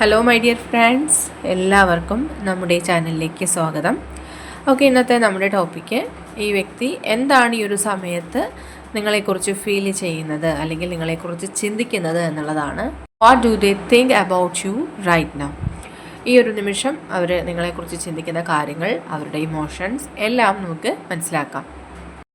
Hello my dear friends എല്ലാവർക്കും നമ്മുടെ ചാനലിലേക്ക് സ്വാഗതം. ഓക്കെ ഇന്നത്തെ നമ്മുടെ ടോപ്പിക്ക് ഈ വ്യക്തി എന്താണ് ഈ ഒരു സമയത്ത് നിങ്ങളെക്കുറിച്ച് ഫീൽ ചെയ്യുന്നത് അല്ലെങ്കിൽ നിങ്ങളെക്കുറിച്ച് ചിന്തിക്കുന്നത് എന്നുള്ളതാണ്. What do they think about you right now ഈ ഒരു നിമിഷം അവർ നിങ്ങളെക്കുറിച്ച് ചിന്തിക്കുന്ന കാര്യങ്ങൾ അവരുടെ ഇമോഷൻസ് എല്ലാം നമുക്ക് മനസ്സിലാക്കാം.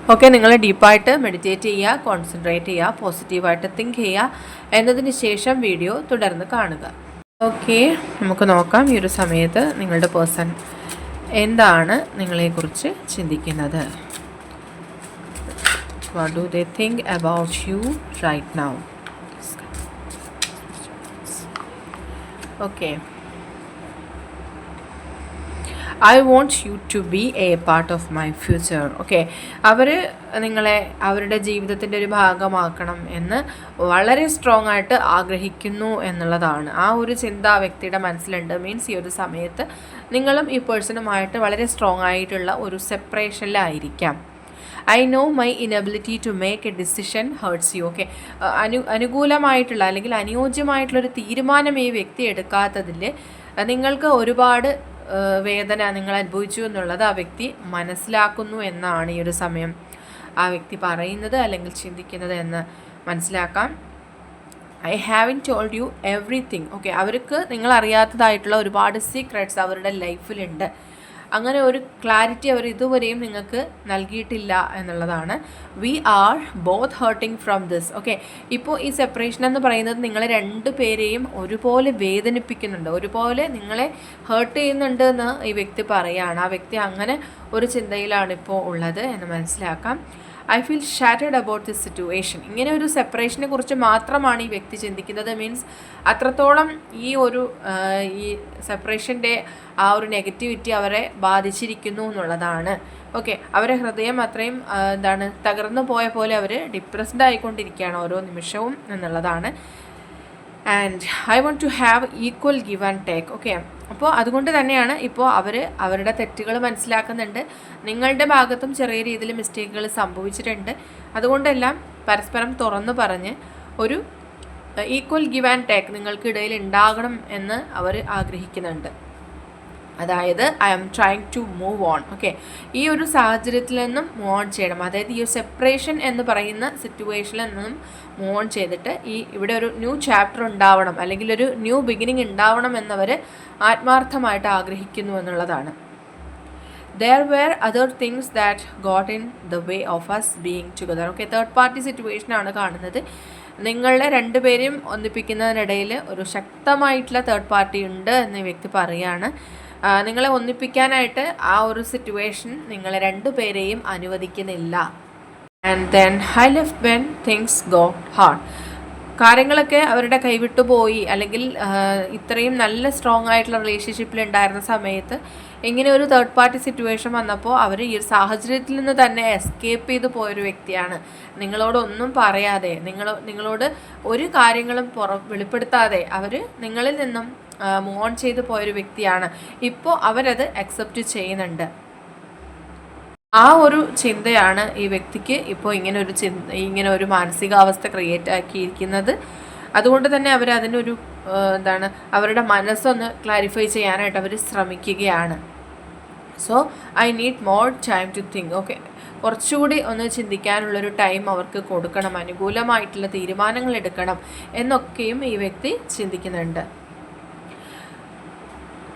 ഓക്കെ നിങ്ങൾ ഡീപ്പായിട്ട് മെഡിറ്റേറ്റ് ചെയ്യുക കോൺസെൻട്രേറ്റ് ചെയ്യുക പോസിറ്റീവായിട്ട് തിങ്ക് ചെയ്യുക. എന്നതിന് ശേഷം വീഡിയോ തുടർന്ന് കാണുക. ഓക്കെ നമുക്ക് നോക്കാം ഈ ഒരു സമയത്ത് നിങ്ങളുടെ പേഴ്സൺ എന്താണ് നിങ്ങളെക്കുറിച്ച് ചിന്തിക്കുന്നത്? What do they think about you right now okay I want you to be a part of my future okay അവർ നിങ്ങളെ അവരുടെ ജീവിതത്തിന്റെ ഒരു ഭാഗമാക്കണം എന്ന് വളരെ സ്ട്രോങ് ആയിട്ട് ആഗ്രഹിക്കുന്നു എന്നുള്ളതാണ്. ആ ഒരു ചിന്ത വ്യക്തിയുടെ മനസ്സിലുണ്ട്. മീൻസ് ഈ ഒരു സമയത്ത് നിങ്ങളും ഈ പേഴ്സണുമായിട്ട് വളരെ സ്ട്രോങ് ആയിട്ടുള്ള ഒരു സെപ്പറേഷനിലായിരിക്കാം I know my inability to make a decision hurts you okay Anu അനുകൂലമായിട്ടുള്ള അല്ലെങ്കിൽ അനുയോജ്യമായിട്ടുള്ളൊരു തീരുമാനം ഈ വ്യക്തി എടുക്കാത്തതിൽ നിങ്ങൾക്ക് ഒരുപാട് വേദന നിങ്ങൾ അനുഭവിച്ചു എന്നുള്ളത് ആ വ്യക്തി മനസ്സിലാക്കുന്നു എന്നാണ് ഈ ഒരു സമയം. ആ വ്യക്തി പറയുന്നത് അല്ലെങ്കിൽ ചിന്തിക്കുന്നത് എന്ന് മനസ്സിലാക്കാം. I haven't told you everything okay അവർക്ക് നിങ്ങൾ അറിയാത്തതായിട്ടുള്ള ഒരുപാട് സീക്രട്സ് അവരുടെ ലൈഫിലുണ്ട് അങ്ങനെ ഒരു ക്ലാരിറ്റി അവർ ഇതുവരെയും നിങ്ങൾക്ക് നൽകിയിട്ടില്ല എന്നുള്ളതാണ്. We are both hurting from this okay ഇപ്പോൾ ഈ സെപ്പറേഷൻ എന്ന് പറയുന്നത് നിങ്ങളെ രണ്ട് പേരെയും ഒരുപോലെ വേദനിപ്പിക്കുന്നുണ്ട്. ഒരുപോലെ നിങ്ങളെ ഹേർട്ട് ചെയ്യുന്നുണ്ട് എന്ന് ഈ വ്യക്തി പറയുകയാണ് ആ വ്യക്തി അങ്ങനെ ഒരു ചിന്തയിലാണ് ഇപ്പോൾ ഉള്ളത് എന്ന് മനസ്സിലാക്കാം. I feel shattered about this situation ഇങ്ങനെ ഒരു സെപ്പറേഷനെ കുറിച്ച് മാത്രമാണ് ഈ വ്യക്തി ചിന്തിക്കുന്നത്. മീൻസ് അത്രത്തോളം ഈ ഒരു ഈ സെപ്പറേഷന്റെ ആ ഒരു നെഗറ്റിവിറ്റി അവരെ ബാധിച്ചിരിക്കുന്നു എന്നുള്ളതാണ്. ഓക്കെ അവരെ ഹൃദയം അത്രയും എന്താണ് തകർന്നു പോയ പോലെ അവർ ഡിപ്രസ്ഡ് ആയിക്കൊണ്ടിരിക്കുകയാണ് ഓരോ നിമിഷവും എന്നുള്ളതാണ്. And I want to have equal give and take okay അപ്പോൾ അതുകൊണ്ട് തന്നെയാണ് ഇപ്പോൾ അവർ അവരുടെ തെറ്റുകൾ മനസ്സിലാക്കുന്നുണ്ട്. നിങ്ങളുടെ ഭാഗത്തും ചെറിയ രീതിയിൽ മിസ്റ്റേക്കുകൾ സംഭവിച്ചിട്ടുണ്ട്. അതുകൊണ്ടെല്ലാം പരസ്പരം തുറന്നു പറഞ്ഞ് ഒരു ഈക്വൽ ഗിവ് ആൻഡ് ടേക്ക് നിങ്ങൾക്കിടയിൽ ഉണ്ടാകണം എന്ന് അവർ ആഗ്രഹിക്കുന്നുണ്ട്. അതായത് I am trying to move on okay ഈ ഒരു സാഹചര്യത്തിൽ നിന്നും മൂവ് ഓൺ ചെയ്യണം. അതായത് ഈ ഒരു സെപ്പറേഷൻ എന്ന് പറയുന്ന സിറ്റുവേഷനിൽ നിന്നും മൂവ് ഓൺ ചെയ്തിട്ട് ഈ ഇവിടെ ഒരു ന്യൂ ചാപ്റ്റർ ഉണ്ടാവണം. അല്ലെങ്കിൽ ഒരു ന്യൂ ബിഗിനിങ് ഉണ്ടാവണം എന്നവർ ആത്മാർത്ഥമായിട്ട് ആഗ്രഹിക്കുന്നു എന്നുള്ളതാണ്. There were other things that got in the way of us being together okay third party സിറ്റുവേഷനാണ് കാണുന്നത്. നിങ്ങളുടെ രണ്ടുപേരെയും ഒന്നിപ്പിക്കുന്നതിനിടയിൽ ഒരു ശക്തമായിട്ടുള്ള തേർഡ് പാർട്ടി ഉണ്ട് എന്ന് വ്യക്തി പറയുകയാണ്. നിങ്ങളെ ഒന്നിപ്പിക്കാനായിട്ട് ആ ഒരു സിറ്റുവേഷൻ നിങ്ങളെ രണ്ടുപേരെയും അനുവദിക്കുന്നില്ല. And then I left when things go hard കാര്യങ്ങളൊക്കെ അവരുടെ കൈവിട്ടു പോയി. അല്ലെങ്കിൽ ഇത്രയും നല്ല സ്ട്രോങ് ആയിട്ടുള്ള റിലേഷൻഷിപ്പിൽ ഉണ്ടായിരുന്ന സമയത്ത് ഇങ്ങനെ ഒരു തേർഡ് പാർട്ടി സിറ്റുവേഷൻ വന്നപ്പോൾ അവർ ഈ ഒരു സാഹചര്യത്തിൽ നിന്ന് തന്നെ എസ്കേപ്പ് ചെയ്തു പോയൊരു വ്യക്തിയാണ്. നിങ്ങളോടൊന്നും പറയാതെ നിങ്ങൾ നിങ്ങളോട് ഒരു കാര്യങ്ങളും പുറ വെളിപ്പെടുത്താതെ അവർ നിങ്ങളിൽ നിന്നും മൂവ് ഓൺ ചെയ്തു പോയൊരു വ്യക്തിയാണ്. ഇപ്പോൾ അവരത് അക്സെപ്റ്റ് ചെയ്യുന്നുണ്ട്. ആ ഒരു ചിന്തയാണ് ഈ വ്യക്തിക്ക് ഇപ്പോൾ ഇങ്ങനെ ഒരു ചിന്ത ഇങ്ങനെ ഒരു മാനസികാവസ്ഥ ക്രിയേറ്റ് ആക്കിയിരിക്കുന്നത്. അതുകൊണ്ട് തന്നെ അവർ അതിനൊരു എന്താണ് അവരുടെ മനസ്സൊന്ന് ക്ലാരിഫൈ ചെയ്യാനായിട്ട് അവർ ശ്രമിക്കുകയാണ്. So I need more time to think okay കുറച്ചുകൂടി ഒന്ന് ചിന്തിക്കാനുള്ളൊരു ടൈം അവർക്ക് കൊടുക്കണം. അനുകൂലമായിട്ടുള്ള തീരുമാനങ്ങൾ എടുക്കണം എന്നൊക്കെയും ഈ വ്യക്തി ചിന്തിക്കുന്നുണ്ട്.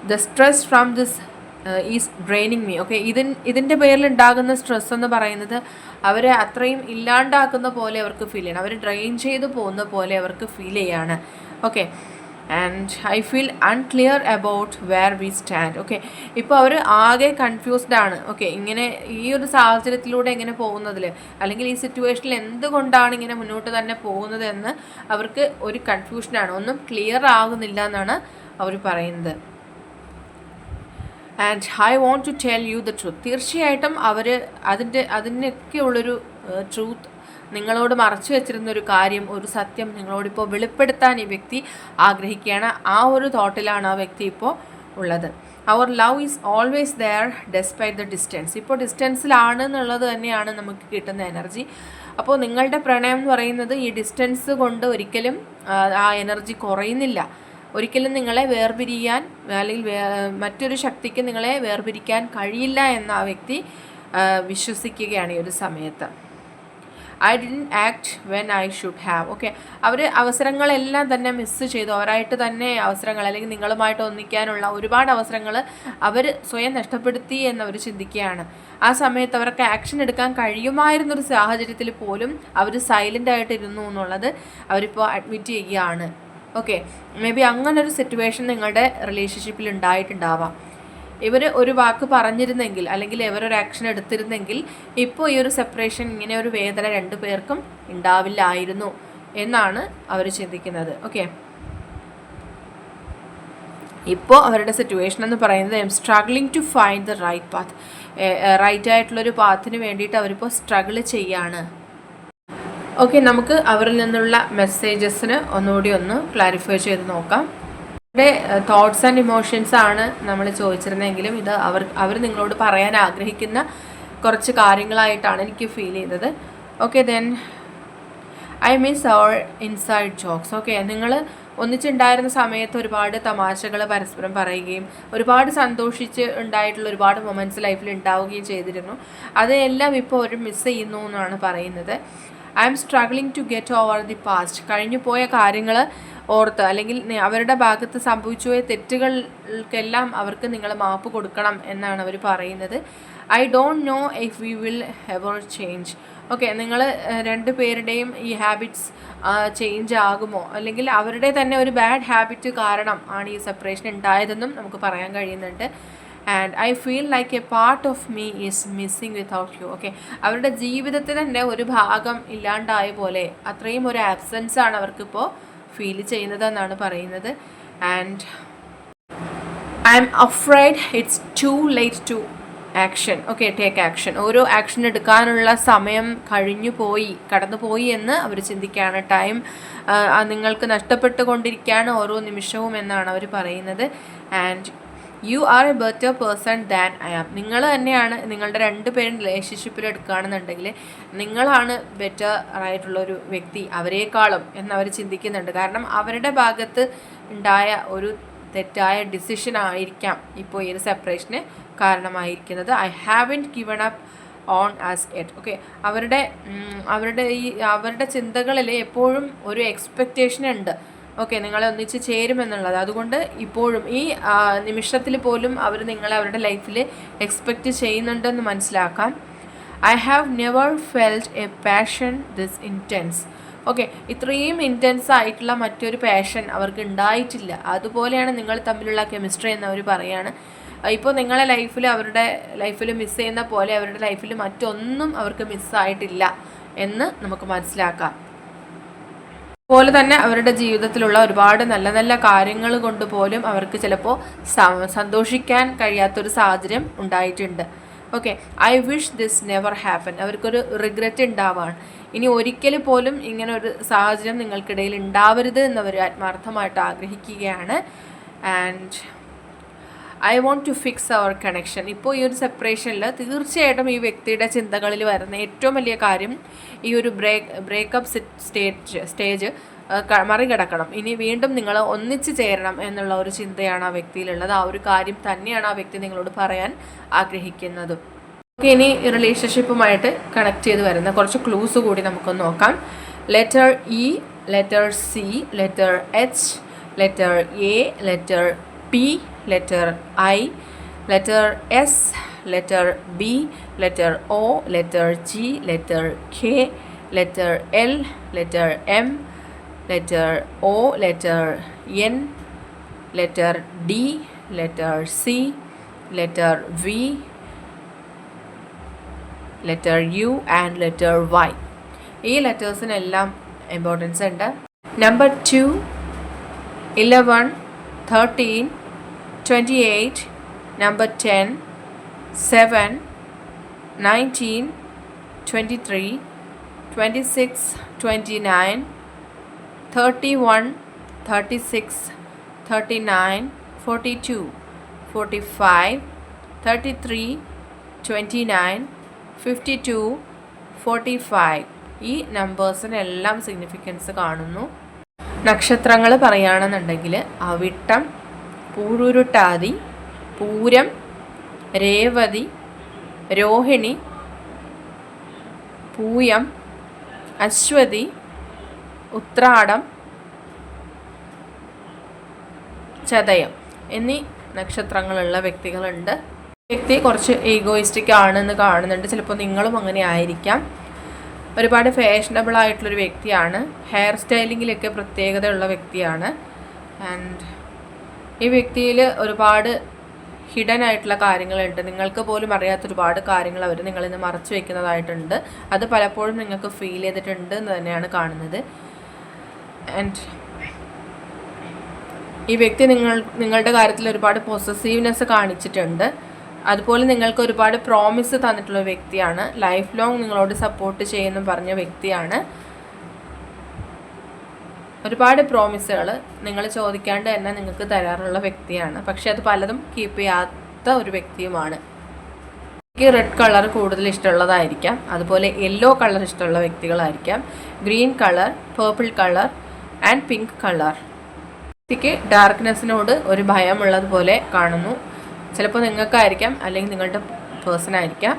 The stress from this is draining me okay ഇതിൻ ഇതിന്റെ പേരിൽ ഉണ്ടാകുന്ന സ്ട്രെസ് എന്ന് പറയുന്നത് അവരെ അത്രയും ഇല്ലാണ്ടാക്കുന്ന പോലെ അവർക്ക് ഫീൽ ചെയ്യണം. അവർ ഡ്രെയിൻ ചെയ്ത് പോകുന്ന പോലെ അവർക്ക് ഫീൽ ചെയ്യാണ്. Okay and I feel unclear about where we stand okay ഇപ്പോൾ അവർ ആകെ കൺഫ്യൂസ്ഡ് ആണ്. ഓക്കെ ഇങ്ങനെ ഈ ഒരു സാഹചര്യത്തിലൂടെ എങ്ങനെ പോകുന്നതിൽ അല്ലെങ്കിൽ ഈ സിറ്റുവേഷനിൽ എന്തുകൊണ്ടാണ് ഇങ്ങനെ മുന്നോട്ട് തന്നെ പോകുന്നത് എന്ന് അവർക്ക് ഒരു കൺഫ്യൂഷനാണ് ഒന്നും ക്ലിയർ ആകുന്നില്ല എന്നാണ് അവർ പറയുന്നത്. And I want to tell you the truth തീർച്ചയായിട്ടും അവർ അതിന്റെ അതിനൊക്കെയുള്ളൊരു ട്രൂത്ത് നിങ്ങളോട് മറച്ചു വെച്ചിരുന്ന ഒരു കാര്യം ഒരു സത്യം നിങ്ങളോടിപ്പോൾ വെളിപ്പെടുത്താൻ ഈ വ്യക്തി ആഗ്രഹിക്കുകയാണ്. ആ ഒരു തോട്ടിലാണ് ആ വ്യക്തി ഇപ്പോൾ ഉള്ളത്. അവർ love is always there despite the distance ഇപ്പോൾ ഡിസ്റ്റൻസിലാണ് എന്നുള്ളത് തന്നെയാണ് നമുക്ക് കിട്ടുന്ന എനർജി അപ്പോൾ നിങ്ങളുടെ പ്രണയം എന്ന് പറയുന്നത് ഈ ഡിസ്റ്റൻസ് കൊണ്ട് ഒരിക്കലും ആ എനർജി കുറയുന്നില്ല. ഒരിക്കലും നിങ്ങളെ വേർപിരിയാൻ അല്ലെങ്കിൽ മറ്റൊരു ശക്തിക്ക് നിങ്ങളെ വേർപിരിക്കാൻ കഴിയില്ല എന്ന് ആ വ്യക്തി വിശ്വസിക്കുകയാണ് ഈ ഒരു സമയത്ത്. I didn't act when I should have okay അവർ അവസരങ്ങളെല്ലാം തന്നെ മിസ്സ് ചെയ്തു. അവരായിട്ട് തന്നെ അവസരങ്ങൾ അല്ലെങ്കിൽ നിങ്ങളുമായിട്ട് ഒന്നിക്കാനുള്ള ഒരുപാട് അവസരങ്ങൾ അവർ സ്വയം നഷ്ടപ്പെടുത്തി എന്നവർ ചിന്തിക്കുകയാണ്. ആ സമയത്ത് അവർക്ക് ആക്ഷൻ എടുക്കാൻ കഴിയുമായിരുന്നൊരു സാഹചര്യത്തിൽ പോലും അവർ സൈലന്റ് ആയിട്ടിരുന്നു എന്നുള്ളത് അവരിപ്പോൾ അഡ്മിറ്റ് ചെയ്യുകയാണ്. ഓക്കെ മേ ബി അങ്ങനൊരു സിറ്റുവേഷൻ നിങ്ങളുടെ റിലേഷൻഷിപ്പിൽ ഉണ്ടായിട്ടുണ്ടാവാം. ഇവർ ഒരു വാക്ക് പറഞ്ഞിരുന്നെങ്കിൽ അല്ലെങ്കിൽ ഇവരൊരു ആക്ഷൻ എടുത്തിരുന്നെങ്കിൽ ഇപ്പോൾ ഈ ഒരു സെപ്പറേഷൻ ഇങ്ങനെ ഒരു വേദന രണ്ടു പേർക്കും ഉണ്ടാവില്ലായിരുന്നു എന്നാണ് അവർ ചിന്തിക്കുന്നത്. ഓക്കെ ഇപ്പോൾ അവരുടെ സിറ്റുവേഷൻ എന്ന് പറയുന്നത് I am struggling to find the right path right ആയിട്ടുള്ളൊരു പാത്തിന് വേണ്ടിയിട്ട് അവരിപ്പോൾ സ്ട്രഗിൾ ചെയ്യാണ്. ഓക്കെ നമുക്ക് അവരിൽ നിന്നുള്ള മെസ്സേജസിന് ഒന്നുകൂടി ഒന്ന് ക്ലാരിഫൈ ചെയ്ത് നോക്കാം. അവരുടെ തോട്ട്സ് ആൻഡ് ഇമോഷൻസ് ആണ് നമ്മൾ ചോദിച്ചിരുന്നെങ്കിലും ഇത് അവർ അവർ നിങ്ങളോട് പറയാൻ ആഗ്രഹിക്കുന്ന കുറച്ച് കാര്യങ്ങളായിട്ടാണ് എനിക്ക് ഫീൽ ചെയ്തത്. Okay then I means our inside jokes okay നിങ്ങൾ ഒന്നിച്ചുണ്ടായിരുന്ന സമയത്ത് ഒരുപാട് തമാശകൾ പരസ്പരം പറയുകയും ഒരുപാട് സന്തോഷിച്ച് ഉണ്ടായിട്ടുള്ള ഒരുപാട് മൊമെന്റ്സ് ലൈഫിൽ ഉണ്ടാവുകയും ചെയ്തിരുന്നു. അതെല്ലാം ഇപ്പോൾ അവർ മിസ് ചെയ്യുന്നു എന്നാണ് പറയുന്നത്. I am struggling to get over the past കഴിഞ്ഞു പോയ കാര്യങ്ങൾ ഓർത്ത് അല്ലെങ്കിൽ അവരുടെ ഭാഗത്ത് സംഭവിച്ചു പോയ തെറ്റുകൾക്കെല്ലാം അവർക്ക് നിങ്ങൾ മാപ്പ് കൊടുക്കണം എന്നാണ് അവർ പറയുന്നത്. I don't know if we will ever change okay നിങ്ങൾ രണ്ട് പേരുടെയും ഈ ഹാബിറ്റ്സ് ചേഞ്ച് ആകുമോ? അല്ലെങ്കിൽ അവരുടെ തന്നെ ഒരു ബാഡ് ഹാബിറ്റ് കാരണം ആണ് ഈ സെപ്പറേഷൻ ഉണ്ടായതെന്നും നമുക്ക് പറയാൻ കഴിയുന്നുണ്ട്. And I feel like a part of me is missing without you okay അവരുടെ ജീവിതത്തിൽ തന്നെ ഒരു ഭാഗം ഇല്ലാണ്ടായ പോലെ അത്രയും ഒരു ആബ്സെൻസ് ആണ് അവർക്കിപ്പോൾ ഫീൽ ചെയ്യുന്നതെന്നാണ് പറയുന്നത്. And I am afraid it's too late to action okay take action ഓരോ ആക്ഷൻ എടുക്കാനുള്ള സമയം കഴിഞ്ഞു പോയി കടന്നു പോയി എന്ന് അവർ ചിന്തിക്കുകയാണ്. ടൈം നിങ്ങൾക്ക് നഷ്ടപ്പെട്ടുകൊണ്ടിരിക്കുകയാണ് ഓരോ നിമിഷവും എന്നാണ് അവർ പറയുന്നത്. And you are a better person than I am നിങ്ങൾ തന്നെയാണ് നിങ്ങളുടെ രണ്ട് പേരും റിലേഷൻഷിപ്പിൽ എടുക്കുകയാണെന്നുണ്ടെങ്കിൽ നിങ്ങളാണ് ബെറ്റർ ആയിട്ടുള്ള ഒരു വ്യക്തി അവരെക്കാളും എന്നവർ ചിന്തിക്കുന്നുണ്ട്. കാരണം അവരുടെ ഭാഗത്ത് ഉണ്ടായ ഒരു തെറ്റായ ഡിസിഷൻ ആയിരിക്കാം ഇപ്പോൾ ഈ ഒരു സെപ്പറേഷന് കാരണമായിരിക്കുന്നത്. I haven't given up on us yet okay അവരുടെ അവരുടെ ഈ അവരുടെ ചിന്തകളിൽ എപ്പോഴും ഒരു എക്സ്പെക്റ്റേഷൻ ഉണ്ട്. ഓക്കെ നിങ്ങളെ ഒന്നിച്ച് ചേരുമെന്നുള്ളത്. അതുകൊണ്ട് ഇപ്പോഴും ഈ നിമിഷത്തിൽ പോലും അവർ നിങ്ങളെ അവരുടെ ലൈഫിൽ എക്സ്പെക്റ്റ് ചെയ്യുന്നുണ്ടെന്ന് മനസ്സിലാക്കാം. I have never felt a passion this intense okay ഇത്രയും ഇന്റൻസ് ആയിട്ടുള്ള മറ്റൊരു പാഷൻ അവർക്ക് ഉണ്ടായിട്ടില്ല. അതുപോലെയാണ് നിങ്ങൾ തമ്മിലുള്ള കെമിസ്ട്രി എന്ന് അവർ പറയാണ്. ഇപ്പോൾ നിങ്ങളെ ലൈഫിൽ അവരുടെ ലൈഫിൽ മിസ് ചെയ്യുന്ന പോലെ അവരുടെ ലൈഫിൽ മറ്റൊന്നും അവർക്ക് മിസ്സായിട്ടില്ല എന്ന് നമുക്ക് മനസ്സിലാക്കാം. അതുപോലെ തന്നെ അവരുടെ ജീവിതത്തിലുള്ള ഒരുപാട് നല്ല നല്ല കാര്യങ്ങൾ കൊണ്ട് പോലും അവർക്ക് ചിലപ്പോൾ സന്തോഷിക്കാൻ കഴിയാത്തൊരു സാഹചര്യം ഉണ്ടായിട്ടുണ്ട്. Okay I wish this never happen അവർക്കൊരു റിഗ്രറ്റ് ഉണ്ടാവാണ്. ഇനി ഒരിക്കൽ പോലും ഇങ്ങനെ ഒരു സാഹചര്യം നിങ്ങൾക്കിടയിൽ ഉണ്ടാവരുത് എന്നവർ ആത്മാർത്ഥമായിട്ട് ആഗ്രഹിക്കുകയാണ്. And I want to fix our connection ഇപ്പോൾ ഈ ഒരു സെപ്പറേഷനിൽ തീർച്ചയായിട്ടും ഈ വ്യക്തിയുടെ ചിന്തകളിൽ വരുന്ന ഏറ്റവും വലിയ കാര്യം ഈ ഒരു ബ്രേക്ക് ബ്രേക്കപ്പ് സ്റ്റേജ് സ്റ്റേജ് മറികടക്കണം. ഇനി വീണ്ടും നിങ്ങൾ ഒന്നിച്ച് ചേരണം എന്നുള്ള ഒരു ചിന്തയാണ് ആ വ്യക്തിയിലുള്ളത്. ആ ഒരു കാര്യം തന്നെയാണ് ആ വ്യക്തി നിങ്ങളോട് പറയാൻ ആഗ്രഹിക്കുന്നത്. ഓക്കെ ഇനി റിലേഷൻഷിപ്പുമായിട്ട് കണക്ട് ചെയ്ത് വരുന്ന കുറച്ച് ക്ലൂസ് കൂടി നമുക്ക് നോക്കാം. Letter E letter C letter H letter A letter P letter I, letter S, letter B, letter O, letter G, letter K, letter L, letter M, letter O, letter N, letter D, letter C, letter V, letter U and letter Y. ഈ ലെറ്റേഴ്സിനെല്ലാം importance ഉണ്ട് number two eleven thirteen 28, number 10, 7, 19, 23, 26, 29, 31, 36, 39, 42, 45, 33, 29, 52, 45 ഈ നമ്പേഴ്സിനെല്ലാം significance കാണുന്നു. നക്ഷത്രങ്ങൾ പറയുകയാണെന്നുണ്ടെങ്കിൽ അവിട്ടം പൂരുരുട്ടാതി പൂരം രേവതി രോഹിണി പൂയം അശ്വതി ഉത്രാടം ചതയം എന്നീ നക്ഷത്രങ്ങളുള്ള വ്യക്തികളുണ്ട്. വ്യക്തി കുറച്ച് ഈഗോയിസ്റ്റിക് ആണെന്ന് കാണുന്നുണ്ട്. ചിലപ്പോൾ നിങ്ങളും അങ്ങനെ ആയിരിക്കാം. ഒരുപാട് ഫാഷനബിൾ ആയിട്ടുള്ളൊരു വ്യക്തിയാണ്. ഹെയർ സ്റ്റൈലിങ്ങിലൊക്കെ പ്രത്യേകതയുള്ള വ്യക്തിയാണ്. ആൻഡ് ഈ വ്യക്തിയിൽ ഒരുപാട് ഹിഡൻ ആയിട്ടുള്ള കാര്യങ്ങളുണ്ട്. നിങ്ങൾക്ക് പോലും അറിയാത്ത ഒരുപാട് കാര്യങ്ങൾ അവർ നിങ്ങളിൽ നിന്ന് മറച്ചു വെക്കുന്നതായിട്ടുണ്ട്. അത് പലപ്പോഴും നിങ്ങൾക്ക് ഫീൽ ചെയ്തിട്ടുണ്ട് എന്ന് തന്നെയാണ് കാണുന്നത്. ആൻഡ് ഈ വ്യക്തി നിങ്ങൾ നിങ്ങളുടെ കാര്യത്തിൽ ഒരുപാട് പോസസീവ്നെസ് കാണിച്ചിട്ടുണ്ട്. അതുപോലെ നിങ്ങൾക്ക് ഒരുപാട് പ്രോമിസ് തന്നിട്ടുള്ള വ്യക്തിയാണ്. ലൈഫ് ലോങ് നിങ്ങളോട് സപ്പോർട്ട് ചെയ്യുമെന്ന് പറഞ്ഞ വ്യക്തിയാണ്. ഒരുപാട് പ്രോമിസുകൾ നിങ്ങൾ ചോദിക്കാണ്ട് തന്നെ നിങ്ങൾക്ക് തരാറുള്ള വ്യക്തിയാണ്. പക്ഷെ അത് പലതും കീപ്പ് ചെയ്യാത്ത ഒരു വ്യക്തിയുമാണ്. എനിക്ക് റെഡ് കളർ കൂടുതൽ ഇഷ്ടമുള്ളതായിരിക്കാം. അതുപോലെ യെല്ലോ കളർ ഇഷ്ടമുള്ള വ്യക്തികളായിരിക്കാം. Green colour purple colour and pink colour വ്യക്തിക്ക് ഡാർക്ക്നെസ്സിനോട് ഒരു ഭയമുള്ളതുപോലെ കാണുന്നു. ചിലപ്പോൾ നിങ്ങൾക്കായിരിക്കാം അല്ലെങ്കിൽ നിങ്ങളുടെ പേഴ്സൺ ആയിരിക്കാം.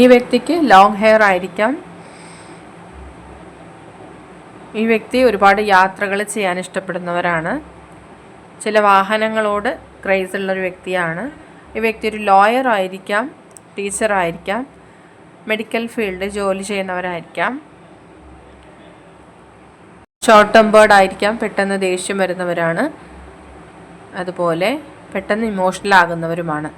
ഈ വ്യക്തിക്ക് ലോങ് ഹെയർ ആയിരിക്കാം. ഈ വ്യക്തി ഒരുപാട് യാത്രകൾ ചെയ്യാൻ ഇഷ്ടപ്പെടുന്നവരാണ്. ചില വാഹനങ്ങളോട് ക്രൈസ് ഉള്ളൊരു വ്യക്തിയാണ്. ഈ വ്യക്തി ഒരു ലോയർ ആയിരിക്കാം ടീച്ചർ ആയിരിക്കാം മെഡിക്കൽ ഫീൽഡ് ജോലി ചെയ്യുന്നവരായിരിക്കാം. ഷോർട്ട് ടെമ്പേർഡ് ആയിരിക്കാം പെട്ടെന്ന് ദേഷ്യം വരുന്നവരാണ്. അതുപോലെ പെട്ടെന്ന് ഇമോഷണൽ ആകുന്നവരുമാണ്.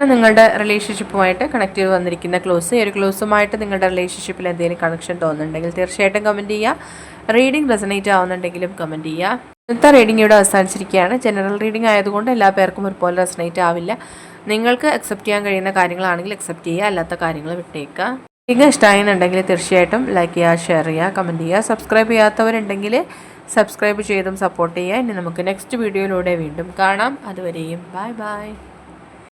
നിങ്ങളുടെ റിലേഷൻഷിപ്പുമായിട്ട് കണക്ട് ചെയ്ത് വന്നിരിക്കുന്ന ക്ലോസ് ഈ ഒരു ക്ലോസുമായിട്ട് നിങ്ങളുടെ റിലേഷൻഷിപ്പിൽ എന്തെങ്കിലും കണക്ഷൻ തോന്നുന്നുണ്ടെങ്കിൽ തീർച്ചയായിട്ടും കമന്റ് ചെയ്യുക. റീഡിംഗ് റെസനേറ്റ് ആവുന്നുണ്ടെങ്കിലും കമന്റ് ചെയ്യുക. ഇന്നത്തെ റീഡിംഗ് ഇവിടെ അവസാനിച്ചിരിക്കുകയാണ്. ജനറൽ റീഡിംഗ് ആയതുകൊണ്ട് എല്ലാ പേർക്കും ഒരുപോലെ റെസനേറ്റ് ആവില്ല. നിങ്ങൾക്ക് അക്സെപ്റ്റ് ചെയ്യാൻ കഴിയുന്ന കാര്യങ്ങളാണെങ്കിൽ അക്സെപ്റ്റ് ചെയ്യുക. അല്ലാത്ത കാര്യങ്ങൾ വിട്ടേക്കുക. റീഡിംഗ് ഇഷ്ടമായെന്നുണ്ടെങ്കിൽ തീർച്ചയായിട്ടും ലൈക്ക് ചെയ്യുക ഷെയർ ചെയ്യുക കമന്റ് ചെയ്യുക. സബ്സ്ക്രൈബ് ചെയ്യാത്തവരുണ്ടെങ്കിൽ സബ്സ്ക്രൈബ് ചെയ്തും സപ്പോർട്ട് ചെയ്യുക. ഇനി നമുക്ക് നെക്സ്റ്റ് വീഡിയോയിലൂടെ വീണ്ടും കാണാം. അതുവരെയും ബൈ ബൈ